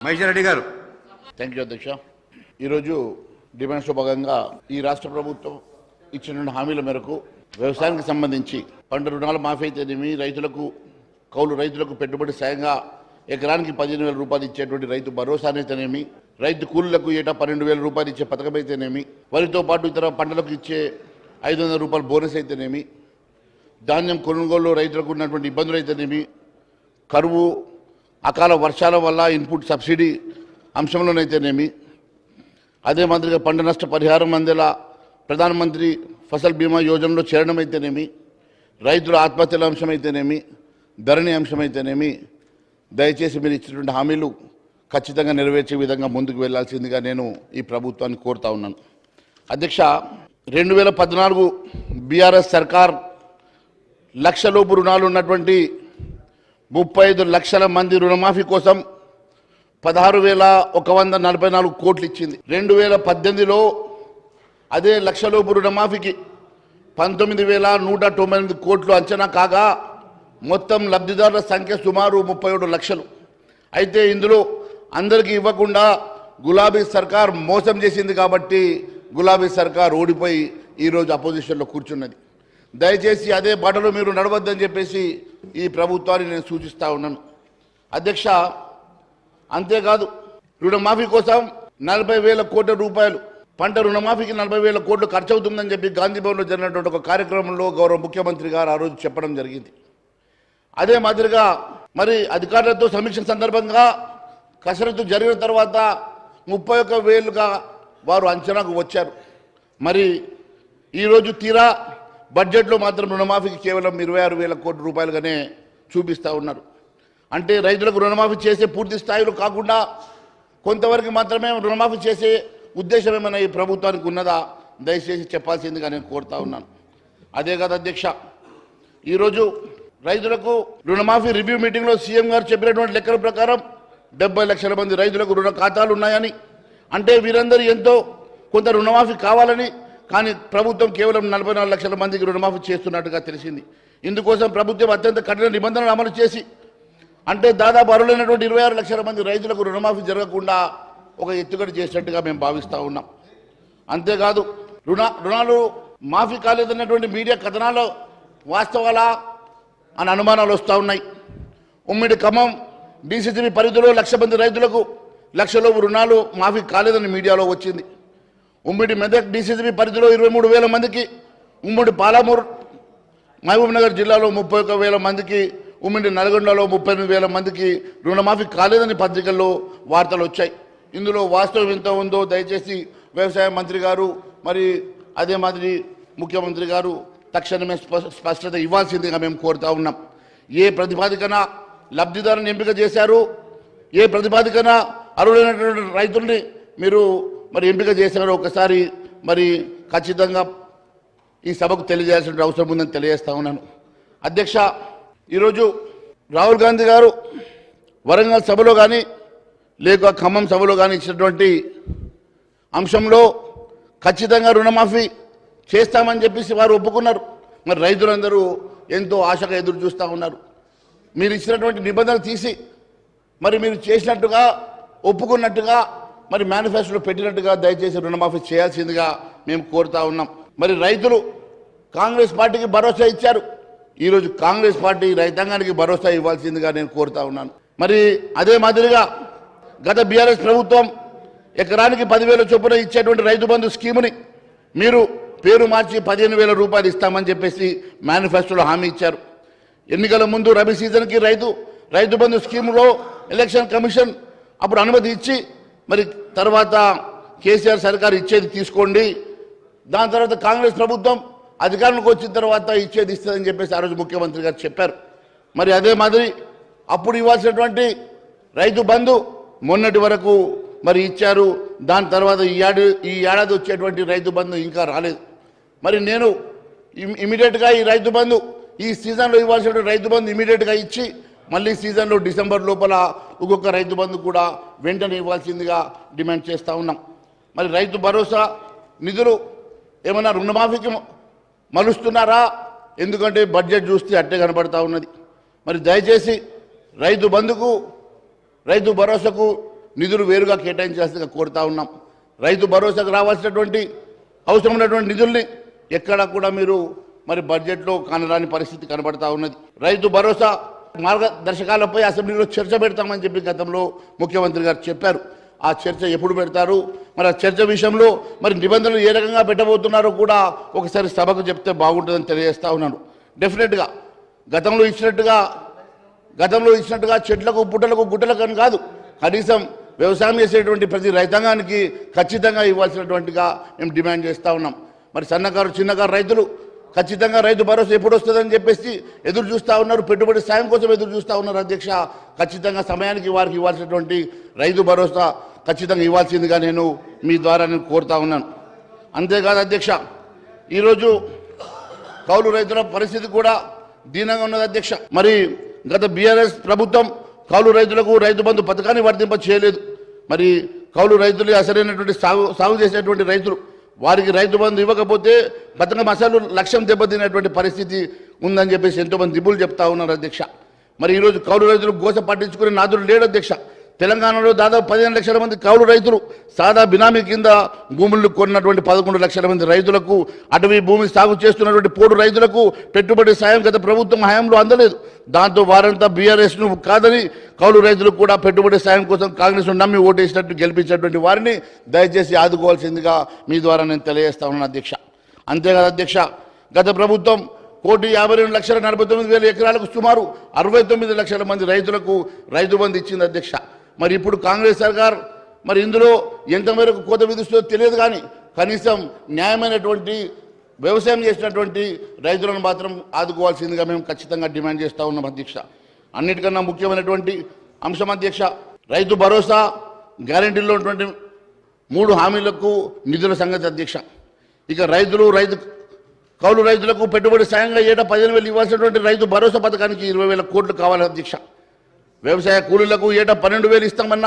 మహేశ్వర్ రెడ్డి గారు. Thank you అధ్యక్ష. ఈరోజు డిమాండ్స్లో భాగంగా ఈ రాష్ట్ర ప్రభుత్వం ఇచ్చిన హామీల మేరకు వ్యవసాయానికి సంబంధించి పంట రుణాల మాఫీ అయితేనేమి రైతులకు కౌలు రైతులకు పెట్టుబడి సాయంగా ఎకరానికి పదిహేను వేల రూపాయలు ఇచ్చేటువంటి రైతు భరోసానైతేనేమి రైతు కూలీలకు ఏటా పన్నెండు వేల రూపాయలు ఇచ్చే పథకం అయితేనేమి వరితో పాటు ఇతర పంటలకు ఇచ్చే ఐదు వందల రూపాయల బోనస్ అయితేనేమి ధాన్యం కొనుగోలు రైతులకు ఉన్నటువంటి ఇబ్బందులు అయితేనేమి కరువు అకాల వర్షాల వల్ల ఇన్పుట్ సబ్సిడీ అంశంలోనైతేనేమి? అదే మాదిరిగా పంట నష్ట పరిహారం అందేలా ప్రధానమంత్రి ఫసల్ బీమా యోజనలో చేరడం అయితేనేమి రైతుల ఆత్మహత్యల అంశం అయితేనేమి ధరణి అంశం అయితేనేమి దయచేసి మీరు ఇచ్చినటువంటి హామీలు ఖచ్చితంగా నెరవేర్చే విధంగా ముందుకు వెళ్ళాల్సిందిగా నేను ఈ ప్రభుత్వాన్ని కోరుతా ఉన్నాను. అధ్యక్ష రెండు వేల పద్నాలుగు బీఆర్ఎస్ సర్కార్ లక్షలోపు రుణాలు ఉన్నటువంటి ముప్పై ఐదు లక్షల మంది రుణమాఫీ కోసం పదహారు వేల ఒక వంద నలభై నాలుగు కోట్లు ఇచ్చింది. రెండు వేల పద్దెనిమిదిలో అదే లక్షలోపు రుణమాఫీకి పంతొమ్మిది వేల నూట తొంభై ఎనిమిది కోట్లు అంచనా కాగా మొత్తం లబ్ధిదారుల సంఖ్య సుమారు ముప్పై ఏడు లక్షలు. అయితే ఇందులో అందరికీ ఇవ్వకుండా గులాబీ సర్కార్ మోసం చేసింది కాబట్టి గులాబీ సర్కార్ ఓడిపోయి ఈరోజు అపోజిషన్లో కూర్చున్నది. దయచేసి అదే బాటలో మీరు నడవద్దని చెప్పేసి ఈ ప్రభుత్వాన్ని నేను సూచిస్తా ఉన్నాను. అధ్యక్ష అంతేకాదు రుణమాఫీ కోసం నలభై వేల కోట్ల రూపాయలు పంట రుణమాఫీకి నలభై వేల కోట్లు ఖర్చు అవుతుందని చెప్పి గాంధీభవన్లో జరిగినటువంటి ఒక కార్యక్రమంలో గౌరవ ముఖ్యమంత్రి గారు ఆ రోజు చెప్పడం జరిగింది. అదే మాదిరిగా మరి అధికారులతో సమీక్ష సందర్భంగా కసరత్తు జరిగిన తర్వాత ముప్పై ఒక్క వేలుగా వారు అంచనాకు వచ్చారు. మరి ఈరోజు తీరా బడ్జెట్లో మాత్రం రుణమాఫీకి కేవలం ఇరవై ఆరు వేల కోట్ల రూపాయలుగానే చూపిస్తూ ఉన్నారు. అంటే రైతులకు రుణమాఫీ చేసే పూర్తి స్థాయిలో కాకుండా కొంతవరకు మాత్రమే రుణమాఫీ చేసే ఉద్దేశం ఏమైనా ఈ ప్రభుత్వానికి ఉన్నదా? దయచేసి చెప్పాల్సిందిగా నేను కోరుతా ఉన్నాను. అదే కదా అధ్యక్ష ఈరోజు రైతులకు రుణమాఫీ రివ్యూ మీటింగ్లో సీఎం గారు చెప్పినటువంటి లెక్కల ప్రకారం డెబ్బై లక్షల మంది రైతులకు రుణ ఖాతాలు ఉన్నాయని అంటే వీరందరూ ఎంతో కొంత రుణమాఫీ కావాలని కానీ ప్రభుత్వం కేవలం నలభై నాలుగు లక్షల మందికి రుణమాఫీ చేస్తున్నట్టుగా తెలిసింది. ఇందుకోసం ప్రభుత్వం అత్యంత కఠిన నిబంధనలు అమలు చేసి అంటే దాదాపు అరులైనటువంటి ఇరవై ఆరు లక్షల మంది రైతులకు రుణమాఫీ జరగకుండా ఒక ఎత్తుగడ చేసినట్టుగా మేము భావిస్తూ ఉన్నాం. అంతేకాదు రుణ రుణాలు మాఫీ కాలేదన్నటువంటి మీడియా కథనాలు వాస్తవాలా అని అనుమానాలు వస్తూ ఉన్నాయి. ఉమ్మిడి ఖమ్మం డీసీసీబీ పరిధిలో లక్ష మంది రైతులకు లక్షలోపు రుణాలు మాఫీ కాలేదని మీడియాలో వచ్చింది. ఉమ్మడి మెదక్ డీసీసీబీ పరిధిలో ఇరవై మూడు వేల మందికి ఉమ్మడి పాలమూరు మహబూబ్నగర్ జిల్లాలో ముప్పై ఒక్క వేల మందికి ఉమ్మడి నల్గొండలో ముప్పై ఎనిమిది వేల మందికి రుణమాఫీ కాలేదని పత్రికల్లో వార్తలు వచ్చాయి. ఇందులో వాస్తవం ఎంత ఉందో దయచేసి వ్యవసాయ మంత్రి గారు మరి అదే మాదిరి ముఖ్యమంత్రి గారు తక్షణమే స్ప- స్పష్టత ఇవ్వాల్సిందిగా మేము కోరుతా ఉన్నాం. ఏ ప్రతిపాదికన లబ్ధిదారుని ఎంపిక చేశారు? ఏ ప్రతిపాదికన అర్హులైనటువంటి రైతుల్ని మీరు మరి ఎంపిక చేశారో ఒకసారి మరి ఖచ్చితంగా ఈ సభకు తెలియజేయాల్సిన అవసరం ఉందని తెలియజేస్తా ఉన్నాను. అధ్యక్ష ఈరోజు రాహుల్ గాంధీ గారు వరంగల్ సభలో కానీ లేక ఖమ్మం సభలో కానీ ఇచ్చినటువంటి అంశంలో ఖచ్చితంగా రుణమాఫీ చేస్తామని చెప్పేసి వారు ఒప్పుకున్నారు. మరి రైతులందరూ ఎంతో ఆశగా ఎదురు చూస్తూ ఉన్నారు. మీరు ఇచ్చినటువంటి నిబంధనలు తీసి మరి మీరు చేసినట్టుగా ఒప్పుకున్నట్టుగా మరి మేనిఫెస్టోలో పెట్టినట్టుగా దయచేసి రుణమాఫీ చేయాల్సిందిగా మేము కోరుతా ఉన్నాం. మరి రైతులు కాంగ్రెస్ పార్టీకి భరోసా ఇచ్చారు. ఈరోజు కాంగ్రెస్ పార్టీ రైతాంగానికి భరోసా ఇవ్వాల్సిందిగా నేను కోరుతా ఉన్నాను. మరి అదే మాదిరిగా గత బీఆర్ఎస్ ప్రభుత్వం ఎకరానికి పదివేల చొప్పున ఇచ్చేటువంటి రైతు బంధు స్కీముని మీరు పేరు మార్చి పదిహేను వేల రూపాయలు ఇస్తామని చెప్పేసి మేనిఫెస్టోలో హామీ ఇచ్చారు. ఎన్నికల ముందు రబీ సీజన్కి రైతు రైతు బంధు స్కీములో ఎలక్షన్ కమిషన్ అప్పుడు అనుమతి ఇచ్చి మరి తర్వాత కేసీఆర్ సర్కార్ ఇచ్చేది తీసుకోండి. దాని తర్వాత కాంగ్రెస్ ప్రభుత్వం అధికారంలోకి వచ్చిన తర్వాత ఇచ్చేది ఇస్తుందని చెప్పేసి ఆ రోజు ముఖ్యమంత్రి గారు చెప్పారు. మరి అదే మాదిరి అప్పుడు ఇవ్వాల్సినటువంటి రైతు బంధు మొన్నటి వరకు మరి ఇచ్చారు. దాని తర్వాత ఈ ఏడు ఈ ఏడాది వచ్చేటువంటి రైతు బంధు ఇంకా రాలేదు. మరి నేను ఇమ్- ఇమీడియట్గా ఈ రైతు బంధు ఈ సీజన్లో ఇవ్వాల్సిన రైతు బంధు ఇమీడియట్గా ఇచ్చి మళ్ళీ సీజన్లో డిసెంబర్ లోపల ఒక్కొక్క రైతు బంధు కూడా వెంటనే ఇవ్వాల్సిందిగా డిమాండ్ చేస్తూ ఉన్నాం. మరి రైతు భరోసా నిధులు ఏమైనా రుణమాఫీకి మలుస్తున్నారా? ఎందుకంటే బడ్జెట్ చూస్తే అట్టే కనబడతా ఉన్నది. మరి దయచేసి రైతు బంధుకు రైతు భరోసాకు నిధులు వేరుగా కేటాయించాల్సిందిగా కోరుతా ఉన్నాం. రైతు భరోసాకు రావాల్సినటువంటి అవసరం ఉన్నటువంటి నిధుల్ని ఎక్కడా కూడా మీరు మరి బడ్జెట్లో కానరాని పరిస్థితి కనబడతా ఉన్నది. రైతు భరోసా మార్గదర్శకాలపై అసెంబ్లీలో చర్చ పెడతామని చెప్పి గతంలో ముఖ్యమంత్రి గారు చెప్పారు. ఆ చర్చ ఎప్పుడు పెడతారు? మరి ఆ చర్చ విషయంలో మరి నిబంధనలు ఏ రకంగా పెట్టబోతున్నారో కూడా ఒకసారి సభకు చెప్తే బాగుంటుందని తెలియజేస్తా ఉన్నాను. డెఫినెట్గా గతంలో ఇచ్చినట్టుగా గతంలో ఇచ్చినట్టుగా చెట్లకు పుట్టలకు గుట్టలకు అని కాదు. కనీసం వ్యవసాయం చేసేటువంటి ప్రతి రైతాంగానికి ఖచ్చితంగా ఇవ్వాల్సినటువంటిగా మేము డిమాండ్ చేస్తూ ఉన్నాం. మరి సన్నకారు చిన్నకారు రైతులు ఖచ్చితంగా రైతు భరోసా ఎప్పుడు వస్తుందని చెప్పేసి ఎదురు చూస్తూ ఉన్నారు. పెట్టుబడి సాయం కోసం ఎదురు చూస్తూ ఉన్నారు అధ్యక్ష. ఖచ్చితంగా సమయానికి వారికి ఇవ్వాల్సినటువంటి రైతు భరోసా ఖచ్చితంగా ఇవ్వాల్సిందిగా నేను మీ ద్వారా నేను కోరుతా ఉన్నాను. అంతేకాదు అధ్యక్ష ఈరోజు కౌలు రైతుల పరిస్థితి కూడా దీనంగా ఉన్నది అధ్యక్ష. మరి గత బీఆర్ఎస్ ప్రభుత్వం కౌలు రైతులకు రైతు బంధు పథకాన్ని వర్తింప చేయలేదు మరి కౌలు రైతులు అసలైనటువంటి సాగు సాగు చేసేటువంటి రైతులు వారికి రైతు బంధు ఇవ్వకపోతే పథకం అసలు లక్ష్యం దెబ్బతినేటువంటి పరిస్థితి ఉందని చెప్పేసి ఎంతోమంది దిబ్బులు చెప్తా ఉన్నారు అధ్యక్ష. మరి ఈరోజు కౌలు రైతులు గోస పట్టించుకునే నాదుడు లేడు అధ్యక్ష. తెలంగాణలో దాదాపు పదిహేను లక్షల మంది కౌలు రైతులు. సాదా బినామీ కింద భూములు కొన్నటువంటి పదకొండు లక్షల మంది రైతులకు అటవీ భూమి సాగు చేస్తున్నటువంటి పోడు రైతులకు పెట్టుబడి సాయం గత ప్రభుత్వం హయాంలో అందలేదు. దాంతో వారంతా బీఆర్ఎస్ను కాదని కౌలు రైతులకు కూడా పెట్టుబడి సాయం కోసం కాంగ్రెస్ను నమ్మి ఓటేసినట్టు గెలిపించినటువంటి వారిని దయచేసి ఆదుకోవాల్సిందిగా మీ ద్వారా నేను తెలియజేస్తా ఉన్నాను అధ్యక్ష. అంతేకాదు అధ్యక్ష గత ప్రభుత్వం కోటి యాభై రెండు లక్షల నలభై తొమ్మిది వేల ఎకరాలకు సుమారు అరవై తొమ్మిది లక్షల మంది రైతులకు రైతు బంధు ఇచ్చింది అధ్యక్ష. మరి ఇప్పుడు కాంగ్రెస్ సర్కార్ మరి ఇందులో ఎంతమేరకు కోత విధిస్తుందో తెలియదు కానీ కనీసం న్యాయమైనటువంటి వ్యవసాయం చేసినటువంటి రైతులను మాత్రం ఆదుకోవాల్సిందిగా మేము ఖచ్చితంగా డిమాండ్ చేస్తూ ఉన్నాం అధ్యక్ష. అన్నిటికన్నా ముఖ్యమైనటువంటి అంశం అధ్యక్ష రైతు భరోసా గ్యారంటీలో ఉన్నటువంటి మూడు హామీలకు నిధుల సంగతి అధ్యక్ష. ఇక రైతులు రైతు కౌలు రైతులకు పెట్టుబడి సాయంగా ఏటా పదిహేను వేలు ఇవ్వాల్సినటువంటి రైతు భరోసా పథకానికి ఇరవై వేల కోట్లు కావాలి అధ్యక్ష. వ్యవసాయ కూలీలకు ఏటా పన్నెండు వేలు ఇస్తామన్న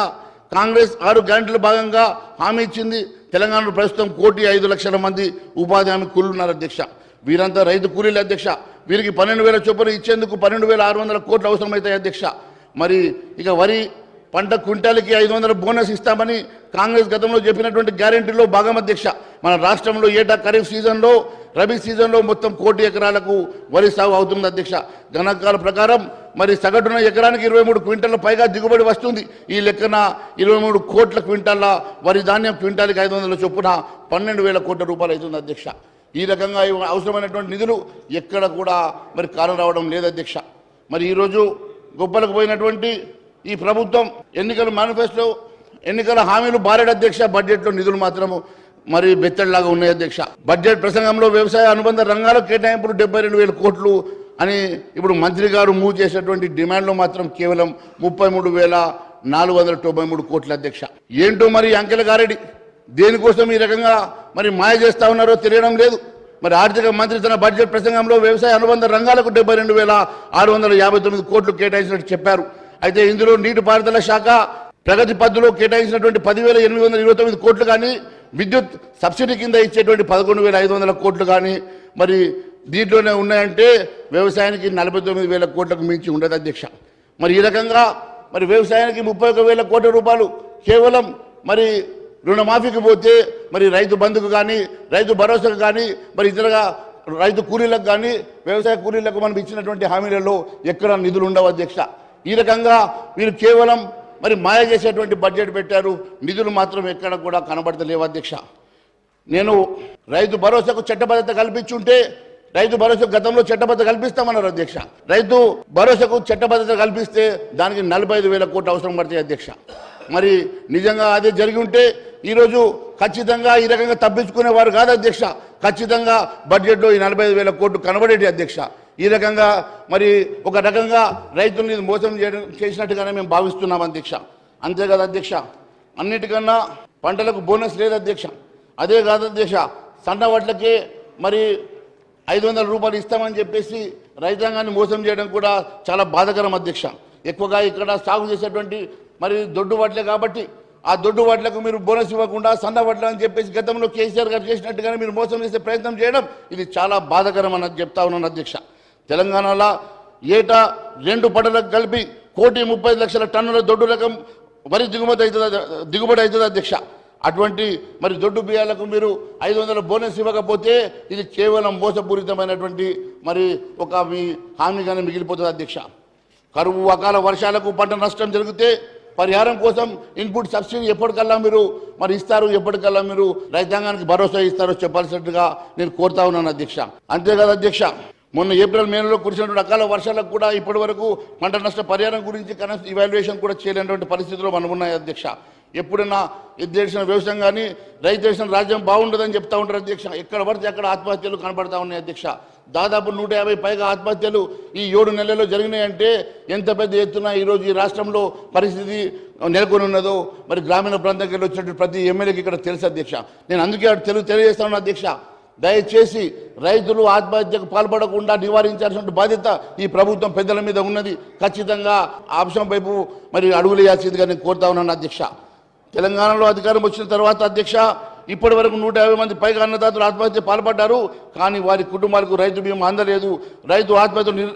కాంగ్రెస్ ఆరు గ్యారెంటీల భాగంగా హామీ ఇచ్చింది. తెలంగాణలో ప్రస్తుతం కోటి ఐదు లక్షల మంది ఉపాధి హామీ కూలున్నారు ఉన్నారు అధ్యక్ష. వీరంతా రైతు కూలీల అధ్యక్ష. వీరికి పన్నెండు వేల చొప్పున ఇచ్చేందుకు పన్నెండు వేల ఆరు వందల కోట్లు అవసరమవుతాయి అధ్యక్ష. మరి ఇక వరి పంట క్వింటాలకి ఐదు వందల బోనస్ ఇస్తామని కాంగ్రెస్ గతంలో చెప్పినటువంటి గ్యారెంటీలో భాగం అధ్యక్ష. మన రాష్ట్రంలో ఏటా ఖరీఫ్ సీజన్లో రబీ సీజన్లో మొత్తం కోటి ఎకరాలకు వరి సాగు అవుతుంది అధ్యక్ష. గణాంకాల ప్రకారం మరి సగటున ఎకరానికి ఇరవై మూడు క్వింటాల పైగా దిగుబడి వస్తుంది. ఈ లెక్కన ఇరవై మూడు కోట్ల క్వింటాల వరి ధాన్యం క్వింటాల్కి ఐదు వందల చొప్పున పన్నెండు వేల కోట్ల రూపాయలు అవుతుంది అధ్యక్ష. ఈ రకంగా అవసరమైనటువంటి నిధులు ఎక్కడ కూడా మరి కాలం రావడం లేదు అధ్యక్ష. మరి ఈరోజు గొప్పలకు పోయినటువంటి ఈ ప్రభుత్వం ఎన్నికల మేనిఫెస్టో ఎన్నికల హామీలు బారెడ్ అధ్యక్ష బడ్జెట్లో నిధులు మాత్రము మరి బెత్తడిలాగా ఉన్నాయి అధ్యక్ష. బడ్జెట్ ప్రసంగంలో వ్యవసాయ అనుబంధ రంగాల కేటాయింపులు డెబ్బై రెండు వేల కోట్లు అని ఇప్పుడు మంత్రి గారు మూవ్ చేసేటువంటి డిమాండ్లో మాత్రం కేవలం ముప్పై మూడు వేల నాలుగు వందల తొంభై మూడు కోట్ల అధ్యక్ష. ఏంటో మరి అంకెల గారెడ్డి దేనికోసం ఈ రకంగా మరి మాయ చేస్తా ఉన్నారో తెలియడం లేదు. మరి ఆర్థిక మంత్రి తన బడ్జెట్ ప్రసంగంలో వ్యవసాయ అనుబంధ రంగాలకు డెబ్బై రెండు వేల ఆరు వందల యాభై తొమ్మిది కోట్లు కేటాయించినట్టు చెప్పారు. అయితే ఇందులో నీటిపారుదల శాఖ ప్రగతి పద్ధతిలో కేటాయించినటువంటి పదివేల ఎనిమిది వందల ఇరవై తొమ్మిది కోట్లు కానీ విద్యుత్ సబ్సిడీ కింద ఇచ్చేటువంటి పదకొండు వేల ఐదు వందల కోట్లు కానీ మరి దీంట్లోనే ఉన్నాయంటే వ్యవసాయానికి నలభై తొమ్మిది వేల కోట్లకు మించి ఉండదు అధ్యక్ష. మరి ఈ రకంగా మరి వ్యవసాయానికి ముప్పై ఒక వేల కోట్ల రూపాయలు కేవలం మరి రుణమాఫీకి పోతే మరి రైతు బంధుకు కానీ రైతు భరోసాకు కానీ మరి ఇతరగా రైతు కూలీలకు కానీ వ్యవసాయ కూలీలకు మనం ఇచ్చినటువంటి హామీలలో ఎక్కడ నిధులు ఉండవు అధ్యక్ష. ఈ రకంగా వీరు కేవలం మరి మాయ చేసేటువంటి బడ్జెట్ పెట్టారు. నిధులు మాత్రం ఎక్కడ కూడా కనబడతలేవు అధ్యక్ష. నేను రైతు భరోసాకు చట్టబద్ధత కల్పించుంటే రైతు భరోసా గతంలో చట్టబద్ధత కల్పిస్తామన్నారు అధ్యక్ష. రైతు భరోసాకు చట్టబద్ధత కల్పిస్తే దానికి నలభై ఐదు వేల కోట్లు అవసరం పడతాయి అధ్యక్ష. మరి నిజంగా అదే జరిగి ఉంటే ఈరోజు ఖచ్చితంగా ఈ రకంగా తప్పించుకునేవారు కాదు అధ్యక్ష. ఖచ్చితంగా బడ్జెట్లో ఈ నలభై ఐదు వేల కోట్లు కనబడేటి అధ్యక్ష. ఈ రకంగా మరి ఒక రకంగా రైతుల్ని మోసం చేయడం చేసినట్టుగానే మేము భావిస్తున్నాం అధ్యక్ష. అంతే కదా అధ్యక్ష? అన్నిటికన్నా పంటలకు బోనస్ లేదు అధ్యక్ష. అదే కాదు అధ్యక్ష సన్న వడ్లకే మరి ఐదు వందల రూపాయలు ఇస్తామని చెప్పేసి రైతాంగాన్ని మోసం చేయడం కూడా చాలా బాధకరం అధ్యక్ష. ఎక్కువగా ఇక్కడ సాగు చేసేటువంటి మరి దొడ్డు వడ్లే కాబట్టి ఆ దొడ్డు వడ్లకు మీరు బోనస్ ఇవ్వకుండా సన్న వడ్లు అని చెప్పేసి గతంలో కేసీఆర్ గారు చేసినట్టుగానే మీరు మోసం చేసే ప్రయత్నం చేయడం ఇది చాలా బాధకరం అని చెప్తా ఉన్నాను అధ్యక్ష. తెలంగాణలో ఏటా రెండు పంటలకు కలిపి కోటి ముప్పై లక్షల టన్నుల దొడ్డు రకం వరి దిగుమతి అవుతుంది దిగుబడి అవుతుంది అధ్యక్ష? అటువంటి మరి దొడ్డు బియ్యాలకు మీరు ఐదు వందల బోనస్ ఇవ్వకపోతే ఇది కేవలం మోసపూరితమైనటువంటి మరి ఒక మీ హామీగానే మిగిలిపోతుంది అధ్యక్ష. కరువు అకాల వర్షాలకు పంట నష్టం జరిగితే పరిహారం కోసం ఇన్పుట్ సబ్సిడీ ఎప్పటికల్లా మీరు మరి ఇస్తారు ఎప్పటికల్లా మీరు రైతాంగానికి భరోసా ఇస్తారో చెప్పాల్సినట్టుగా నేను కోరుతా ఉన్నాను అధ్యక్ష. అంతేకాదు అధ్యక్ష మొన్న ఏప్రిల్ మేలో కురిసినటువంటి అకాల వర్షాలకు కూడా ఇప్పటి వరకు పంట నష్ట పరిహారం గురించి కనీసం ఇవాల్యుయేషన్ కూడా చేయలేనటువంటి పరిస్థితిలో మనం ఉన్నాయి అధ్యక్ష. ఎప్పుడన్నా ఎద్దు చేసిన వ్యవసాయం కానీ రైతు చేసిన రాజ్యం బాగుండదని చెప్తా ఉంటారు అధ్యక్ష. ఎక్కడ పడితే అక్కడ ఆత్మహత్యలు కనబడతా ఉన్నాయి అధ్యక్ష. దాదాపు నూట యాభై పైగా ఆత్మహత్యలు ఈ ఏడు నెలల్లో జరిగినాయంటే ఎంత పెద్ద ఎత్తున ఈరోజు ఈ రాష్ట్రంలో పరిస్థితి నెలకొని ఉన్నదో మరి గ్రామీణ ప్రాంతానికి వెళ్ళి వచ్చినటువంటి ప్రతి ఎమ్మెల్యేకి ఇక్కడ తెలుసు అధ్యక్ష. నేను అందుకే తెలుగు తెలియజేస్తాను అధ్యక్ష. దయచేసి రైతులు ఆత్మహత్యకు పాల్పడకుండా నివారించాల్సిన బాధ్యత ఈ ప్రభుత్వం పెద్దల మీద ఉన్నది. ఖచ్చితంగా ఆ అంశం వైపు మరి అడుగులేయాల్సిందిగా నేను కోరుతా ఉన్నాను అధ్యక్ష. తెలంగాణలో అధికారం వచ్చిన తర్వాత అధ్యక్ష ఇప్పటి వరకు నూట యాభై మంది పైగా అన్నదాతలు ఆత్మహత్య పాల్పడ్డారు. కానీ వారి కుటుంబాలకు రైతు బీమా అందలేదు. రైతు ఆత్మహత్య నిర్-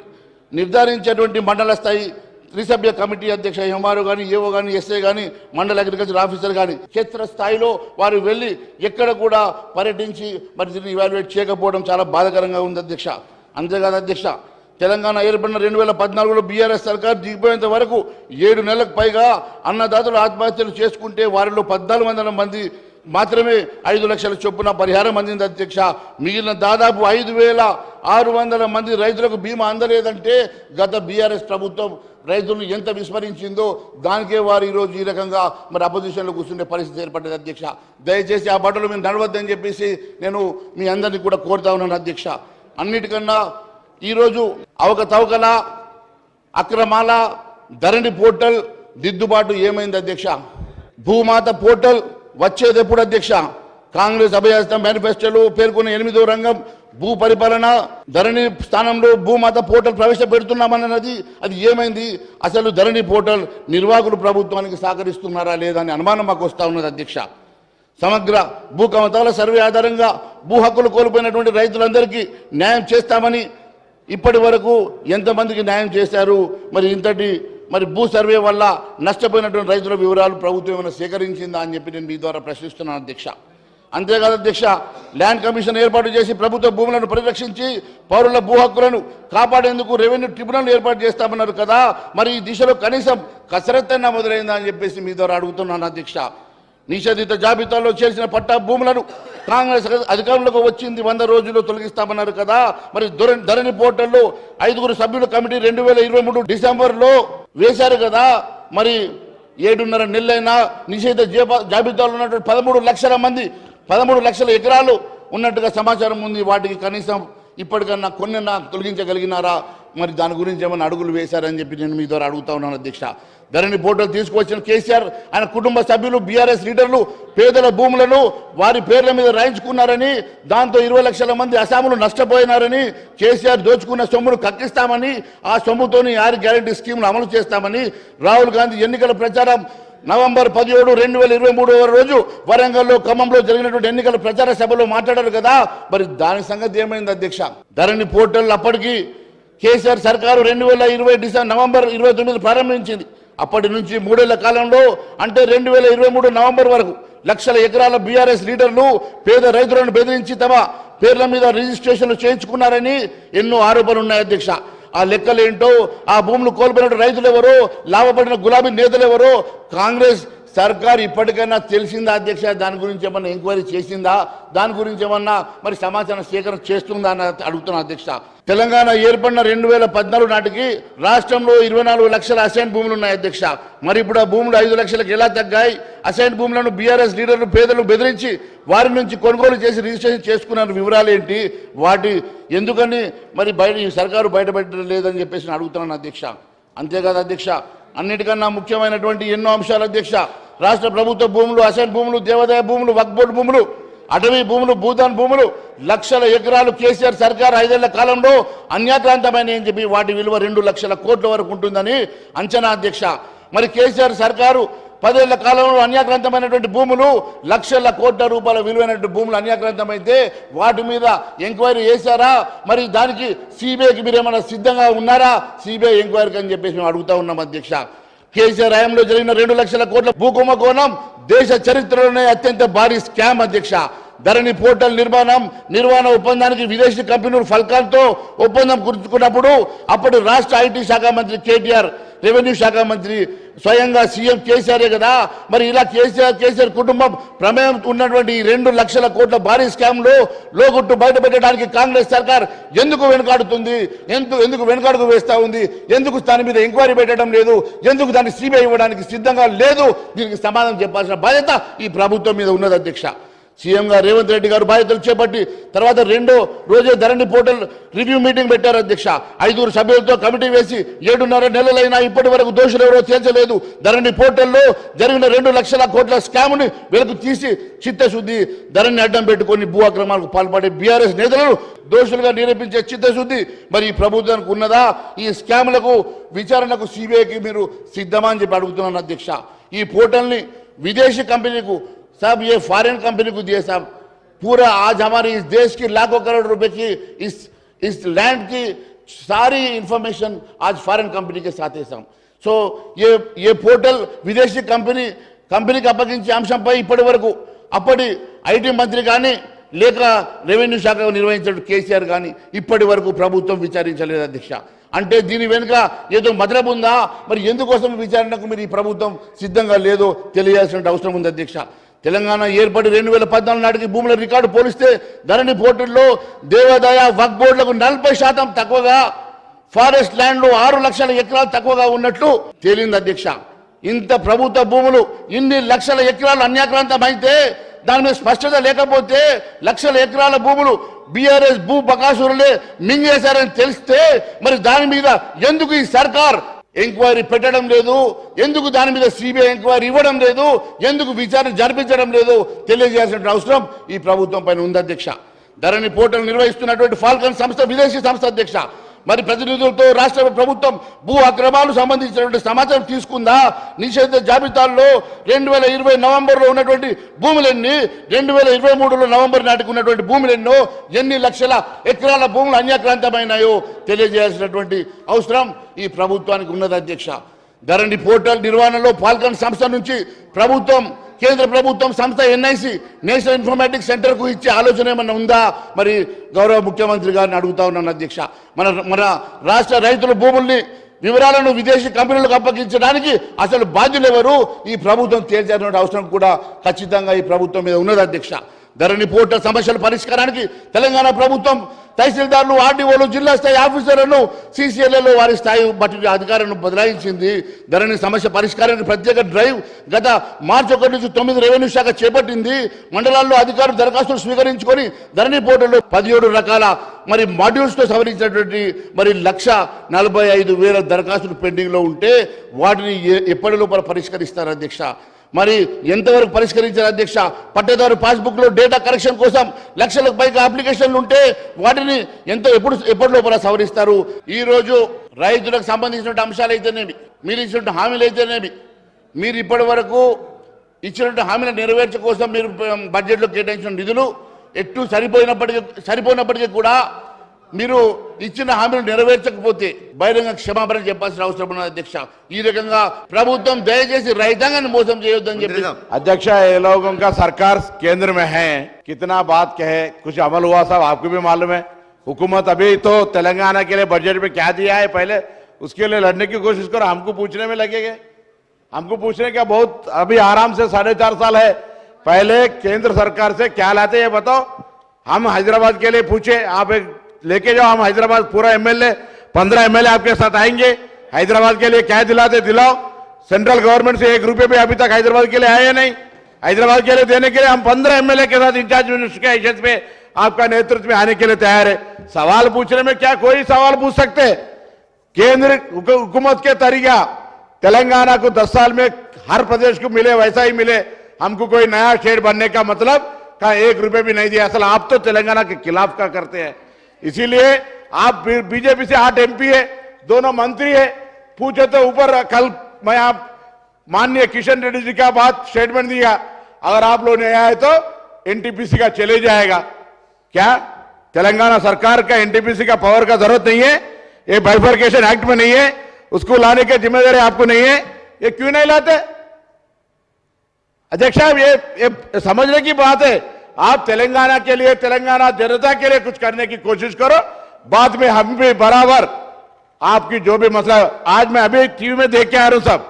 నిర్ధారించేటువంటి మండల స్థాయి త్రిసభ్య కమిటీ అధ్యక్ష ఎంఆర్ఓ కానీ ఏఓ కానీ ఎస్ఏ కానీ మండల అగ్రికల్చర్ ఆఫీసర్ కానీ క్షేత్ర స్థాయిలో వారు వెళ్ళి ఎక్కడ కూడా పర్యటించి మరి దీన్ని ఇవాల్యుయేట్ చేయకపోవడం చాలా బాధాకరంగా ఉంది అధ్యక్ష. అంతేకాదు అధ్యక్ష తెలంగాణ ఏర్పడిన రెండు వేల పద్నాలుగులో బీఆర్ఎస్ సర్కార్ దిగిపోయేంత వరకు ఏడు నెలలకు పైగా అన్నదాతలు ఆత్మహత్యలు చేసుకుంటే వారిలో పద్నాలుగు వందల మంది మాత్రమే ఐదు లక్షల చొప్పున పరిహారం అందింది అధ్యక్ష. మిగిలిన దాదాపు ఐదు వేల ఆరు వందల మంది రైతులకు బీమా అందలేదంటే గత బీఆర్ఎస్ ప్రభుత్వం రైతులను ఎంత విస్మరించిందో దానికే వారు ఈరోజు ఈ రకంగా మరి అపోజిషన్లో కూర్చునే పరిస్థితి ఏర్పడ్డది అధ్యక్ష. దయచేసి ఆ బట్టలు మీరు నడవద్దని చెప్పేసి నేను మీ అందరినీ కూడా కోరుతా ఉన్నాను అధ్యక్ష. అన్నిటికన్నా ఈరోజు అవకతవకల అక్రమాల ధరణి పోర్టల్ దిద్దుబాటు ఏమైంది అధ్యక్ష? భూమాత పోర్టల్ వచ్చేది ఎప్పుడు అధ్యక్ష? కాంగ్రెస్ అభయాస్త మేనిఫెస్టోలో పేర్కొన్న ఎనిమిదో రంగం భూ పరిపాలన ధరణి స్థానంలో భూమాత పోర్టల్ ప్రవేశపెడుతున్నామన్నది అది ఏమైంది? అసలు ధరణి పోర్టల్ నిర్వాహకులు ప్రభుత్వానికి సహకరిస్తున్నారా లేదా అని అనుమానం మాకు వస్తా ఉన్నది అధ్యక్ష. సమగ్ర భూ కమతాల సర్వే ఆధారంగా భూ హక్కులు కోల్పోయినటువంటి రైతులందరికీ న్యాయం చేస్తామని ఇప్పటి వరకు ఎంతమందికి న్యాయం చేశారు? మరి ఇంతటి మరి భూ సర్వే వల్ల నష్టపోయినటువంటి రైతుల వివరాలు ప్రభుత్వం ఏమైనా సేకరించిందా అని చెప్పి నేను మీ ద్వారా ప్రశ్నిస్తున్నాను అధ్యక్ష. అంతేకాదు అధ్యక్ష ల్యాండ్ కమిషన్ ఏర్పాటు చేసి ప్రభుత్వ భూములను పరిరక్షించి పౌరుల భూ హక్కులను కాపాడేందుకు రెవెన్యూ ట్రిబ్యునల్ ఏర్పాటు చేస్తామన్నారు కదా మరి ఈ దిశలో కనీసం కసరత్తైనా మొదలైందా అని చెప్పేసి మీ ద్వారా అడుగుతున్నాను అధ్యక్ష. నిషేధిత జాబితాలో చేసిన పట్టా భూములను కాంగ్రెస్ అధికారంలోకి వచ్చింది వంద రోజుల్లో తొలగిస్తామన్నారు కదా మరి ధరణి ధరణి పోర్టల్లో ఐదుగురు సభ్యుల కమిటీ రెండు వేల ఇరవై మూడు డిసెంబర్లో వేశారు కదా. మరి ఏడున్నర నెలలైనా నిషేధ జాబితాలో ఉన్నటువంటి పదమూడు లక్షల మంది పదమూడు లక్షల ఎకరాలు ఉన్నట్టుగా సమాచారం ఉంది. వాటికి కనీసం ఇప్పటికన్నా కొన్ని తొలగించగలిగినారా? మరి దాని గురించి ఏమైనా అడుగులు వేశారని చెప్పి నేను మీ ద్వారా అడుగుతా ఉన్నాను అధ్యక్ష. ధరణి పోర్టల్ తీసుకువచ్చిన కేసీఆర్ ఆయన కుటుంబ సభ్యులు బీఆర్ఎస్ లీడర్లు పేదల భూములను వారి పేర్ల మీద రాయించుకున్నారని దాంతో ఇరవై లక్షల మంది అసాములు నష్టపోయినారని కేసీఆర్ దోచుకున్న సొమ్మును కక్కిస్తామని ఆ సొమ్ముతోని ఆరు గ్యారంటీ స్కీమ్ను అమలు చేస్తామని రాహుల్ గాంధీ ఎన్నికల ప్రచారం నవంబర్ పదిహేడు రెండు వేల ఇరవై మూడవ రోజు వరంగల్లో ఖమ్మంలో జరిగినటువంటి ఎన్నికల ప్రచార సభలో మాట్లాడారు కదా. మరి దాని సంగతి ఏమైంది అధ్యక్ష? ధరణి పోర్టల్ అప్పటికి కేసీఆర్ సర్కారు రెండు వేల ఇరవై డిసెంబర్ నవంబర్ ఇరవై తొమ్మిది ప్రారంభించింది. అప్పటి నుంచి మూడేళ్ళ కాలంలో అంటే రెండు వేల ఇరవై మూడు నవంబర్ వరకు లక్షల ఎకరాల బీఆర్ఎస్ లీడర్లు పేద రైతులను బెదిరించి తమ పేర్ల మీద రిజిస్ట్రేషన్లు చేయించుకున్నారని ఎన్నో ఆరోపణలు ఉన్నాయి అధ్యక్ష. ఆ లెక్కలేంటో ఆ భూములు కోల్పోయిన రైతులు ఎవరో లాభపడిన గులాబీ నేతలు ఎవరో కాంగ్రెస్ సర్కార్ ఇప్పటికైనా తెలిసిందా అధ్యక్ష? దాని గురించి ఏమన్నా ఎంక్వైరీ చేసిందా? దాని గురించి ఏమన్నా మరి సమాచారం సేకరణ చేస్తుందా అని అడుగుతున్నా అధ్యక్ష. తెలంగాణ ఏర్పడిన రెండు వేల పద్నాలుగు నాటికి రాష్ట్రంలో ఇరవై నాలుగు లక్షల అసైన్ భూములు ఉన్నాయి అధ్యక్ష. మరి ఇప్పుడు ఆ భూములు ఐదు లక్షలకు ఎలా తగ్గాయి? అసైన్ భూములను బీఆర్ఎస్ లీడర్లు పేదలు బెదిరించి వారి నుంచి కొనుగోలు చేసి రిజిస్ట్రేషన్ చేసుకున్న వివరాలు ఏంటి? వాటి ఎందుకని మరి బయట ఈ సర్కారు బయటపెట్టడం లేదని చెప్పేసి అడుగుతున్నాను అధ్యక్ష. అంతేకాదు అధ్యక్ష అన్నిటికన్నా ముఖ్యమైనటువంటి ఎన్నో అంశాలు అధ్యక్ష. రాష్ట్ర ప్రభుత్వ భూములు అసైన్ భూములు దేవాదాయ భూములు వక్బోర్డ్ భూములు అటవీ భూములు భూదాన్ భూములు లక్షల ఎకరాలు కేసీఆర్ సర్కార్ ఐదేళ్ళ కాలంలో అన్యాక్రాంతమైన అని చెప్పి వాటి విలువ రెండు లక్షల కోట్ల వరకు ఉంటుందని అంచనా అధ్యక్ష. మరి కేసీఆర్ సర్కారు పదేళ్ళ కాలంలో అన్యాక్రాంతమైనటువంటి భూములు లక్షల కోట్ల రూపాయల విలువైనటువంటి భూములు అన్యాక్రాంతమైతే వాటి మీద ఎంక్వైరీ చేశారా? మరి దానికి సిబిఐకి మీరు ఏమైనా సిద్ధంగా ఉన్నారా? సిబిఐ ఎంక్వైరీకి అని చెప్పేసి మేము అడుగుతా ఉన్నాం అధ్యక్ష. కేసీఆర్ హయాంలో జరిగిన రెండు లక్షల కోట్ల భూకుంభకోణం దేశ చరిత్రలోనే అత్యంత భారీ స్కామ్ అధ్యక్ష. ధరణి పోర్టల్ నిర్మాణం నిర్వహణ ఒప్పందానికి విదేశీ కంపెనీలు ఫల్కాన్తో ఒప్పందం కుదుర్చుకున్నప్పుడు అప్పుడు రాష్ట్ర ఐటీ శాఖ మంత్రి కేటీఆర్ రెవెన్యూ శాఖ మంత్రి స్వయంగా సీఎం కేసీఆరే కదా. మరి ఇలా కేసీఆర్ కేసీఆర్ కుటుంబం ప్రమేయం ఉన్నటువంటి రెండు లక్షల కోట్ల భారీ స్కామ్లు లోగుట్టు బయట పెట్టడానికి కాంగ్రెస్ సర్కార్ ఎందుకు వెనుకాడుతుంది? ఎందుకు ఎందుకు వెనుకాడుకు వేస్తూ ఉంది? ఎందుకు దాని మీద ఎంక్వైరీ పెట్టడం లేదు? ఎందుకు దాన్ని సిబిఐ ఇవ్వడానికి సిద్ధంగా లేదు? దీనికి సమాధానం చెప్పాల్సిన బాధ్యత ఈ ప్రభుత్వం మీద ఉన్నది అధ్యక్ష. సీఎంగా రేవంత్ రెడ్డి గారు బాధ్యతలు చేపట్టి తర్వాత రెండో రోజే ధరణి పోర్టల్ రివ్యూ మీటింగ్ పెట్టారు అధ్యక్ష. ఐదుగురు సభ్యులతో కమిటీ వేసి ఏడున్నర నెలలైనా ఇప్పటి వరకు దోషులు ఎవరో తేల్చలేదు. ధరణి పోర్టల్లో జరిగిన రెండు లక్షల కోట్ల స్కామ్ని వెలుగు తీసి చిత్తశుద్ధి ధరణి అడ్డం పెట్టుకొని భూ అక్రమాలకు పాల్పడే బీఆర్ఎస్ నేతలను దోషులుగా నిరూపించే చిత్తశుద్ధి మరి ఈ ప్రభుత్వానికి ఉన్నదా? ఈ స్కామ్లకు విచారణకు సిబిఐకి మీరు సిద్ధమా అని చెప్పి అడుగుతున్నాను అధ్యక్ష. ఈ పోర్టల్ని విదేశీ కంపెనీకు साहब ये फॉरेन कंपनी को दिए साहब पूरा आज हमारे इस देश की लाखों करोड़ रुपए की इस इस लैंड की सारी इंफॉर्मेशन आज फॉरेन कंपनी के साथ है साहब సో ఏ ఏ పోర్టల్ విదేశీ కంపెనీ కంపెనీకి అప్పగించే అంశంపై ఇప్పటి వరకు అప్పటి ఐటీ మంత్రి కానీ లేక రెవెన్యూ శాఖ నిర్వహించిన కేసీఆర్ కానీ ఇప్పటి వరకు ప్రభుత్వం విచారించలేదు అధ్యక్ష అంటే దీని వెనుక ఏదో మతలబు ఉందా మరి ఎందుకోసం విచారణకు మీరు ఈ ప్రభుత్వం సిద్ధంగా లేదో తెలియాల్సిన అవసరం ఉంది అధ్యక్ష తెలంగాణ ఏర్పడి రెండు వేల పద్నాలుగు నాటికి భూముల రికార్డు పోలిస్తే ధరణి పోర్టుల్లో దేవాదాయ వక్ బోర్డులకు నలభై శాతం తక్కువగా ఫారెస్ట్ ల్యాండ్లు ఆరు లక్షల ఎకరాలు తక్కువగా ఉన్నట్లు తేలింది అధ్యక్ష. ఇంత ప్రభుత్వ భూములు ఇన్ని లక్షల ఎకరాలు అన్యాక్రాంతం అయితే దాని మీద స్పష్టత లేకపోతే లక్షల ఎకరాల భూములు బీఆర్ఎస్ భూ బకాసురులే మింగేశారని తెలిస్తే మరి దాని మీద ఎందుకు ఈ సర్కార్ ఎంక్వైరీ పెట్టడం లేదు. ఎందుకు దాని మీద సిబిఐ ఎంక్వైరీ ఇవ్వడం లేదు? ఎందుకు విచారణ జరిపించడం లేదు? తెలియజేయాల్సిన అవసరం ఈ ప్రభుత్వం పైన ఉంది అధ్యక్ష. ధరణి పోర్టల్ నిర్వహిస్తున్నటువంటి ఫాల్కన్ సంస్థ విదేశీ సంస్థ అధ్యక్ష. మరి ప్రతినిధులతో రాష్ట్ర ప్రభుత్వం భూ అక్రమాలు సంబంధించినటువంటి సమాచారం తీసుకుందా? నిషేధ జాబితాల్లో రెండు వేల ఇరవై నవంబర్లో ఉన్నటువంటి భూములెన్ని రెండు వేల ఇరవై మూడులో నవంబర్ నాటికి ఉన్నటువంటి భూములెన్నో ఎన్ని లక్షల ఎకరాల భూములు అన్యాక్రాంతమైనాయో తెలియజేయాల్సినటువంటి అవసరం ఈ ప్రభుత్వానికి ఉన్నది అధ్యక్ష. ధరణి పోర్టల్ నిర్వహణలో పాల్కన్ సంస్థ నుంచి ప్రభుత్వం కేంద్ర ప్రభుత్వం సంస్థ ఎన్ఐసి నేషనల్ ఇన్ఫర్మేటిక్స్ సెంటర్కు ఇచ్చే ఆలోచన ఏమన్నా ఉందా? మరి గౌరవ ముఖ్యమంత్రి గారిని అడుగుతా ఉన్నాను అధ్యక్ష. మన మన రాష్ట్ర రైతుల భూముల్ని వివరాలను విదేశీ కంపెనీలకు అప్పగించడానికి అసలు బాధ్యులు ఎవరు ఈ ప్రభుత్వం తేల్చాల్సిన అవసరం కూడా ఖచ్చితంగా ఈ ప్రభుత్వం మీద ఉన్నది అధ్యక్ష. ధరణి పోర్టల్ సమస్యల పరిష్కారానికి తెలంగాణ ప్రభుత్వం తహసీల్దార్లు ఆర్డీఓలు జిల్లా స్థాయి ఆఫీసర్లను సీసీఎల్ఏలో వారి స్థాయి బట్టి అధికారులను బదలాయించింది. ధరణి సమస్య పరిష్కారానికి ప్రత్యేక డ్రైవ్ గత మార్చి ఒకటి నుంచి తొమ్మిది రెవెన్యూ శాఖ చేపట్టింది. మండలాల్లో అధికారులు దరఖాస్తులు స్వీకరించుకొని ధరణి పోర్టల్లో పదిహేడు రకాల మరి మాడ్యూల్స్తో సవరించినటువంటి మరి లక్ష నలభై ఐదు వేల దరఖాస్తులు పెండింగ్లో ఉంటే వాటిని ఏ- ఎప్పటి లోపల పరిష్కరిస్తారు అధ్యక్ష? మరి ఎంతవరకు పరిష్కరించారు అధ్యక్ష? పట్టేదారు పాస్బుక్లో డేటా కరెక్షన్ కోసం లక్షలకు పైగా అప్లికేషన్లు ఉంటే వాటిని ఎంత ఎప్పుడు ఎప్పటి లోపల సవరిస్తారు? ఈరోజు రైతులకు సంబంధించిన అంశాలు అయితేనేమి? మీరు ఇచ్చినటువంటి హామీలు అయితేనేమి? మీరు ఇప్పటి వరకు ఇచ్చినటువంటి హామీలు నెరవేర్చ కోసం మీరు బడ్జెట్లో కేటాయించిన నిధులు ఎట్టు సరిపోయినప్పటికీ సరిపోయినప్పటికీ కూడా మీరు ఇచ్చిన హామీలు నెరవేర్చకపోతే బహిరంగ క్షమాపణ చెప్పాల్సిన అవసరం ఉన్నది అధ్యక్ష ఈ రకంగా ప్రభుత్వం దయచేసి రైతాంగాన్ని మోసం చేయొద్దని చెప్పి अध्यक्ष ये लोगों का सरकार केंद्र में है कितना बात कहे कुछ अमल हुआ साहब आपको भी मालूम है हुकूमत अभी तो तेलंगाना के लिए बजट में क्या दिया है पहले उसके लिए लड़ने की कोशिश करो हमको पूछने में लगेंगे हमको पूछने का बहुत अभी आराम से साढ़े चार साल है पहले केंद्र सरकार से क्या लाते ये बताओ हम हैदराबाद के लिए पूछे आप एक लेके जाओ हम हैदराबाद पूरा एमएलए, पंद्रह एमएलए आपके साथ आएँगे। हैदराबाद के लिए क्या दिलाते दिलाओ। सेंट्रल गवर्नमेंट से एक रुपये भी अभी तक हैदराबाद के लिए आए नहीं। हैदराबाद के लिए देने के लिए हम पंद्रह एमएलए के साथ इंचार्ज मिनिस्टर के हैसियत में आपका नेतृत्व में आने के लिए तैयार है। सवाल पूछने में क्या कोई सवाल पूछ सकते? केंद्र हुकूमत के तरीका। तेलंगाना को 10 साल में हर प्रदेश को मिले, वैसा ही मिले। हमको कोई नया स्टेट बनने का मतलब का एक रुपए भी नहीं दिया। असल आप तो तेलंगाना के खिलाफ का करते हैं। इसीलिए आप बीजेपी से आठ एमपी है दोनों मंत्री है पूछे तो ऊपर कल मैं आप माननीय किशन रेड्डी जी का बात स्टेटमेंट दिया। अगर आप लोग नहीं आए तो एनटीपीसी का चले जाएगा क्या? तेलंगाना सरकार का एनटीपीसी का पावर का ज़रूरत नहीं है? ये बाइफर्केशन एक्ट में नहीं है। उसको लाने की ज़िम्मेदारी आपको नहीं है। ये क्यों नहीं लाते? अध्यक्ष साहब ये, ये समझने की बात है। आप तेलंगाना के लिए तेलंगाना जनता के लिए कुछ करने की कोशिश करो बाद में हम भी बराबर आपकी जो भी मसला है आज मैं अभी टीवी में देख के आ रहा हूं सब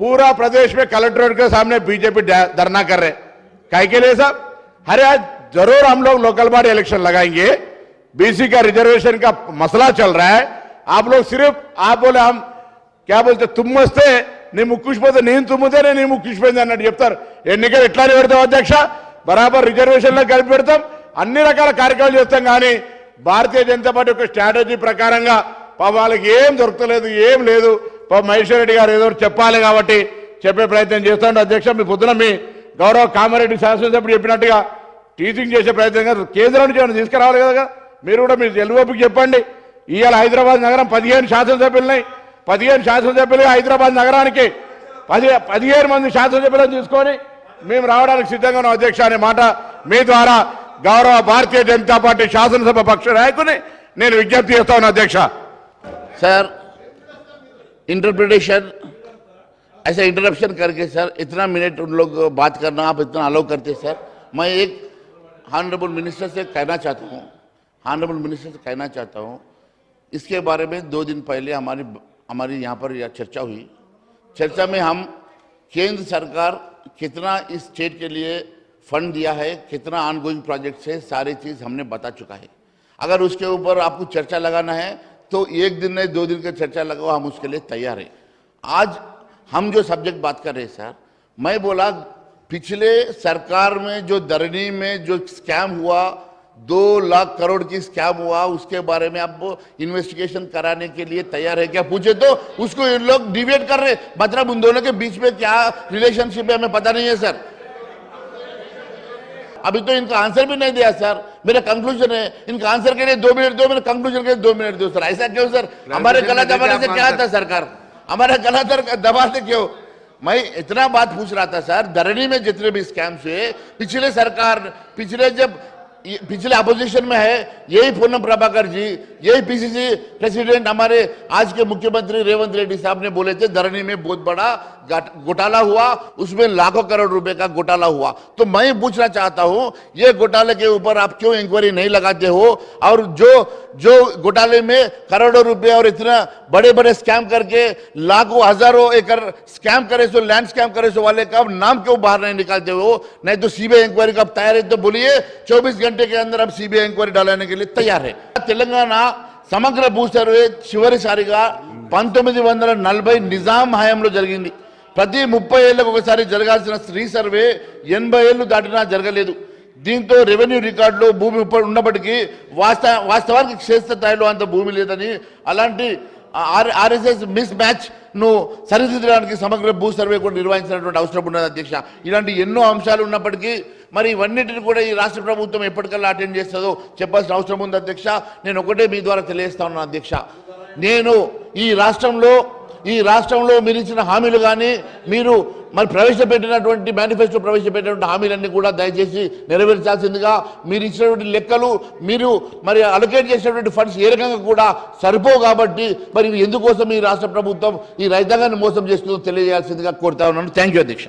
पूरा प्रदेश में कलेक्ट्रेट के सामने बीजेपी धरना कर रहे काय के लिए साहब अरे आज जरूर हम लोग लोकल बॉडी इलेक्शन लगाएंगे बीसी का रिजर्वेशन का मसला चल रहा है आप लोग सिर्फ आप बोले हम क्या बोलते तुम వస్తే నీ ముక్కుసిపోతే నేను తుమ్మితేనే నీ ముక్కుసిపోయింది అన్నట్టు చెప్తారు ఎన్నికలు ఎట్లానే పెడతాం అధ్యక్ష బరాబర్ రిజర్వేషన్లో కలిపి పెడతాం. అన్ని రకాల కార్యక్రమాలు చేస్తాం కానీ భారతీయ జనతా పార్టీ ఒక స్ట్రాటజీ ప్రకారంగా వాళ్ళకి ఏం దొరకలేదు ఏం లేదు. పాప మహేశ్వర్ రెడ్డి గారు ఏదో ఒకటి చెప్పాలి కాబట్టి చెప్పే ప్రయత్నం చేస్తాడు. అధ్యక్ష మీ పొద్దున మీ గౌరవ కామారెడ్డి శాసనసభ్యుడు చెప్పినట్టుగా టీచింగ్ చేసే ప్రయత్నం కాదు. కేంద్రం నుంచి తీసుకురావాలి కదా మీరు కూడా మీరు ఎల్ఓపికి చెప్పండి. ఇవాళ హైదరాబాద్ నగరం పదిహేను శాసనసభ్యులున్నాయి. పదిహేను శాసనసభ్యులుగా హైదరాబాద్ నగరానికి పది పదిహేను మంది శాసనసభ్యులను తీసుకొని మేము రావడానికి సిద్ధంగా ఉన్నాం అధ్యక్ష అనే మాట మీ ద్వారా గౌరవ భారతీయ జనతా పార్టీ శాసనసభ పక్ష నాయకుని నేను విజ్ఞప్తి చేస్తా ఉన్నా అధ్యక్ష सर इंटरप्रिटेशन ऐसा इंटरप्शन करके सर इतना मिनट उन लोग बात करना आप इतना अलाउ करते सर मैं एक हॉनरेबल मिनिस्टर से कहना चाहता हूँ हॉनरेबल मिनिस्टर से कहना चाहता हूँ इसके बारे में दो दिन पहले हमारी हमारी यहाँ पर यह चर्चा हुई चर्चा में हम केंद्र सरकार कितना इस स्टेट के लिए फंड दिया है, कितना ऑनगोइंग प्रोजेक्ट है, सारी चीज़ हमने बता चुका है। अगर उसके ऊपर आपको चर्चा लगाना है तो एक दिन नहीं, दो दिन का चर्चा लगाओ, हम उसके लिए तैयार हैं। आज हम जो सब्जेक्ट बात कर रहे हैं सर मैं बोला, पिछले सरकार में जो दरनी में जो स्कैम हुआ दो लाख करोड़ की स्कैम हुआ उसके बारे में आप इन्वेस्टिगेशन कराने के लिए तैयार है क्या? पूछे तो उसको इन लोग डिबेट कर रहे मतलब उन दोनों के बीच में क्या रिलेशनशिप है हमें पता नहीं है सर अभी तो इनका आंसर भी नहीं दिया सर मेरा कंक्लूजन है। इनका आंसर के लिए दो मिनट दो मेरे कंक्लूजन के लिए दो मिनट दो सर ऐसा क्यों सर हमारे गला दबाने से क्या था सरकार? हमारा गला दबाते क्यों? मैं इतना बात पूछ रहा था सर धरणी में जितने भी स्कैम्स हुए पिछले सरकार पिछले जब ये पिछले अपोजिशन में है, यही पूनम प्रभाकर जी, यही पीसीसी प्रेसिडेंट हमारे आज के मुख्यमंत्री रेवंत रेड्डी साहब ने बोले थे, धरनी में बहुत बड़ा घोटाला हुआ उसमें लाखों करोड़ रुपए का घोटाला हुआ तो मैं पूछना चाहता हूं ये घोटाले के ऊपर आप क्यों इंक्वायरी नहीं लगाते हो और जो जो घोटाले में करोड़ों रुपए और इतना बड़े बड़े स्कैम करके लाखों हजारों एकड़ स्कैम करे सो लैंड स्कैम करे सो वाले का नाम क्यों बाहर नहीं निकालते हो नहीं तो सीबीआई इंक्वायरी कब तैयार है तो बोलिए 24 घंटे के अंदर अब सीबीआई इंक्वायरी डालने के लिए तैयार है తెలంగాణ సమగ్ర భూ సర్వే చివరిసారిగా పంతొమ్మిది వందల నలభై నిజాం హయాంలో జరిగింది ప్రతి ముప్పై ఏళ్ళకు ఒకసారి జరగాల్సిన స్త్రీ సర్వే ఎనభై ఏళ్ళు దాటినా జరగలేదు. దీంతో రెవెన్యూ రికార్డులో భూమి ఉన్నప్పటికీ వాస్తవ వాస్తవానికి క్షేత్రస్థాయిలో అంత భూమి లేదని అలాంటి ఆర్ ఆర్ఎస్ఎస్ మిస్ మ్యాచ్ను సరిదిద్దడానికి సమగ్ర భూ సర్వే కూడా నిర్వహించినటువంటి అవసరం ఉన్నది అధ్యక్ష. ఇలాంటి ఎన్నో అంశాలు ఉన్నప్పటికీ మరి ఇవన్నిటిని కూడా ఈ రాష్ట్ర ప్రభుత్వం ఎప్పటికల్లా అటెండ్ చేస్తుందో చెప్పాల్సిన అవసరం ఉంది అధ్యక్ష. నేను ఒకటే మీ ద్వారా తెలియజేస్తా ఉన్నాను అధ్యక్ష. నేను ఈ రాష్ట్రంలో ఈ రాష్ట్రంలో మీరు ఇచ్చిన హామీలు కానీ మీరు మరి ప్రవేశపెట్టినటువంటి మేనిఫెస్టో ప్రవేశపెట్టినటువంటి హామీలన్నీ కూడా దయచేసి నెరవేర్చాల్సిందిగా మీరు ఇచ్చినటువంటి లెక్కలు మీరు మరి అలొకేట్ చేసినటువంటి ఫండ్స్ ఏ రకంగా కూడా సరిపోవు కాబట్టి మరి ఎందుకోసం ఈ రాష్ట్ర ప్రభుత్వం ఈ రైతాంగాన్ని మోసం చేస్తుందో తెలియజేయాల్సిందిగా కోరుతా ఉన్నాను. థ్యాంక్ యూ అధ్యక్ష.